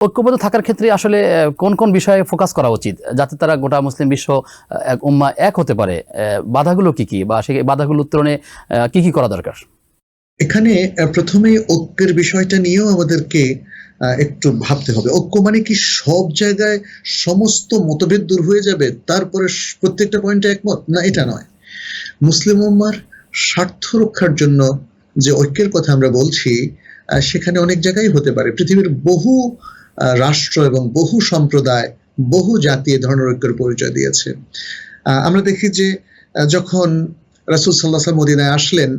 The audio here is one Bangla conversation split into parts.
ঐক্যবদ্ধ থাকার ক্ষেত্রে আসলে কোন কোন বিষয়ে ফোকাস করা উচিত যাতে তারা গোটা মুসলিম বিশ্ব এক উম্মা এক হতে পারে বাধাগুলো কি কি বা সেই বাধাগুলো উত্তরণে কি কি করা দরকার? এখানে আহ, প্রথমেই ঐক্যের বিষয়টা নিয়েও আমাদেরকে একটু ভাবতে হবে। ঐক্য মানে কি সব জায়গায় সমস্ত মতভেদ দূর হয়ে যাবে তারপরে প্রত্যেকটা পয়েন্টে একমত? না এটা নয়। মুসলিম উম্মার স্বার্থ রক্ষার জন্য যে ঐক্যের কথা আমরা বলছি সেখানে অনেক জায়গায় হতে পারে। পৃথিবীর বহু রাষ্ট্র এবং বহু সম্প্রদায় বহু জাতি এ ধরনের ঐক্যের পরিচয় দিয়েছে। আমরা দেখি যে যখন রাসুল সাল্লাহ মদিনায় আসলেন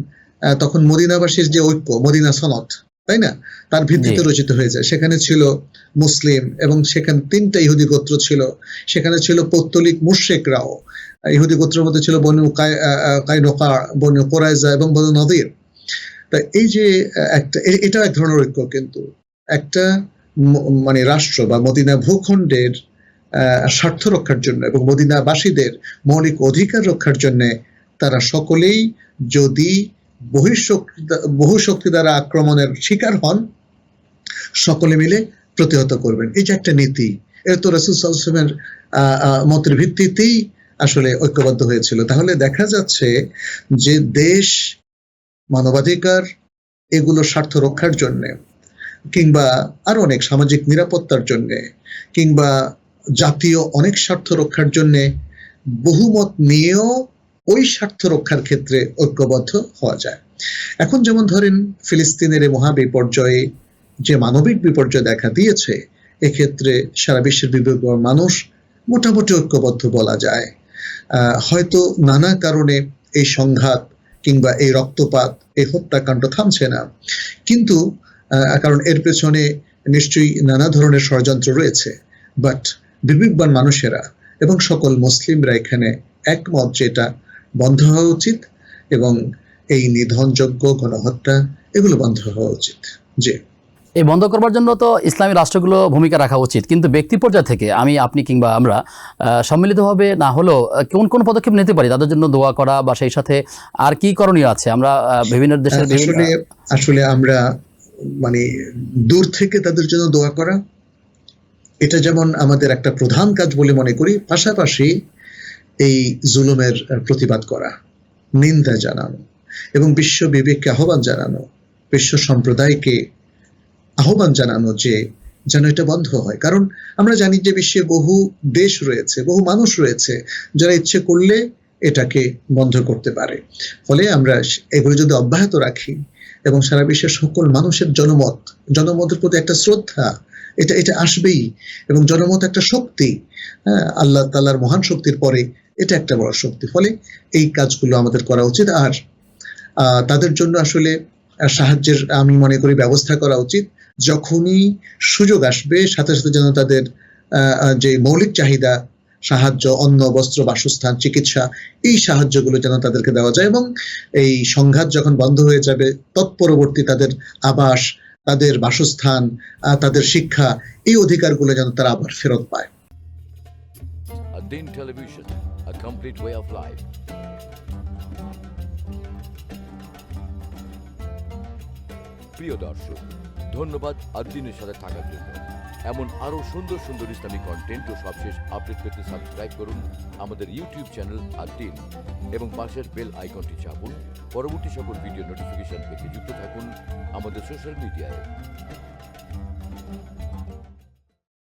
তখন মদিনাবাসীর যে ঐক্য মদিনা সনদ তাই না? তার ভিত্তিতে রচিত হয়ে যায় সেখানে ছিল মুসলিম এবং সেখানে তিনটা ইহুদি গোত্র ছিল। সেখানে ছিল পৌত্তলিক মুশ্রেকরাও। ইহুদি গোত্রের মধ্যে ছিল বনু কাইনুকা বনু কোরাইজা এবং বনু নদীর। তা এই যে একটা এটাও এক ধরনের ঐক্য কিন্তু। একটা মানে রাষ্ট্র বা মদিনা ভূখণ্ডের স্বার্থ রক্ষার জন্য এবং মদিনাবাসীদের মৌলিক অধিকার রক্ষার জন্য তারা সকলেই যদি বহিঃশক্তি বহু শক্তি দ্বারা আক্রমণের শিকার হন, সকলে মিলে প্রতিহত করবেন। এই যে একটা নীতি এর তো রসুল সাল্লামের মতের ভিত্তিতেই আসলে ঐক্যবদ্ধ হয়েছিল। তাহলে দেখা যাচ্ছে যে দেশ মানবাধিকার, এগুলো স্বার্থ রক্ষার জন্য কিংবা আরও অনেক সামাজিক নিরাপত্তার জন্যে, কিংবা জাতীয় অনেক স্বার্থ রক্ষার জন্য বহুমত নিয়েও ওই স্বার্থ রক্ষার ক্ষেত্রে ঐক্যবদ্ধ হওয়া যায়। এখন যেমন ধরেন ফিলিস্তিনের এই মহাবিপর্যয়ে যে মানবিক বিপর্যয় দেখা দিয়েছে এক্ষেত্রে সারা বিশ্বের বিভিন্ন মানুষ মোটামুটি ঐক্যবদ্ধ বলা যায়। হয়তো নানা কারণে এই সংঘাত কিংবা এই রক্তপাত, এই হত্যাকাণ্ড থামছে না। কিন্তু কারণ এর পেছনে নিশ্চয়ই নানা ধরনের ষড়যন্ত্র রয়েছে। বাট বিবেকবান মানুষেরা এবং সকল মুসলিমরা এখানে একমত যে এটা বন্ধ হওয়া উচিত এবং এই নিধনযোগ্য গণহত্যা এগুলো বন্ধ হওয়া উচিত। যে এই বন্ধ করবার জন্য তো ইসলামী রাষ্ট্রগুলো ভূমিকা রাখা উচিত। কিন্তু ব্যক্তি পর্যায় থেকে আমি আপনি কিংবা আমরা সম্মিলিতভাবে না হলেও কোন কোন পদক্ষেপ নিতে পারি? তাদের জন্য দোয়া করা বা সেই সাথে আর কি করণীয় আছে? আমরা বিভিন্ন দেশের আসলে আমরা মানে দূর থেকে তাদের জন্য দোয়া করা। এটা যেমন আমাদের একটা প্রধান কাজ বলে মনে করি, পাশাপাশি এই জুলুমের প্রতিবাদ করা, নিন্দা জানানো এবং বিশ্ব বিবেককে আহ্বান জানানো, বিশ্ব সম্প্রদায়কে আহ্বান জানানো যে যেন এটা বন্ধ হয়। কারণ আমরা জানি যে বিশ্বে বহু দেশ রয়েছে, বহু মানুষ রয়েছে যারা ইচ্ছে করলে এটাকে বন্ধ করতে পারে। ফলে আমরা এগুলো যদি অব্যাহত রাখি এবং সারা বিশ্বের সকল মানুষের জনমত, জনমতের প্রতি একটা শ্রদ্ধা, এটা এটা আসবেই। এবং জনমত একটা শক্তি হ্যাঁ আল্লাহ তাল্লার মহান শক্তির পরে এটা একটা বড় শক্তি। ফলে এই কাজগুলো আমাদের করা উচিত। আর তাদের জন্য আসলে সাহায্যের, আমি মনে করি, ব্যবস্থা করা উচিত। যখনই সুযোগ আসবে, সাথে সাথে যেন তাদের যে মৌলিক চাহিদা সাহায্য, অন্ন, বস্ত্র, বাসস্থান, চিকিৎসা, এই সাহায্যগুলো যেন তাদেরকে দেওয়া যায় এবং এই সংঘাত যখন বন্ধ হয়ে যাবে, তৎপরবর্তী তাদের আবাস, তাদের বাসস্থান তাদের শিক্ষা, এই অধিকারগুলো যেন তারা আবার ফেরত পায়. প্রিয় দর্শক, ধন্যবাদ আদিনের সাথে থাকার জন্য এমন আরও সুন্দর সুন্দর ইসলামিক কন্টেন্ট ও সবশেষ আপডেট পেতে সাবস্ক্রাইব করুন আমাদের ইউটিউব চ্যানেল আদিন এবং পাশের বেল আইকনটি চাপুন। পরবর্তী সকল ভিডিও নোটিফিকেশন পেতে যুক্ত থাকুন আমাদের সোশ্যাল মিডিয়ায়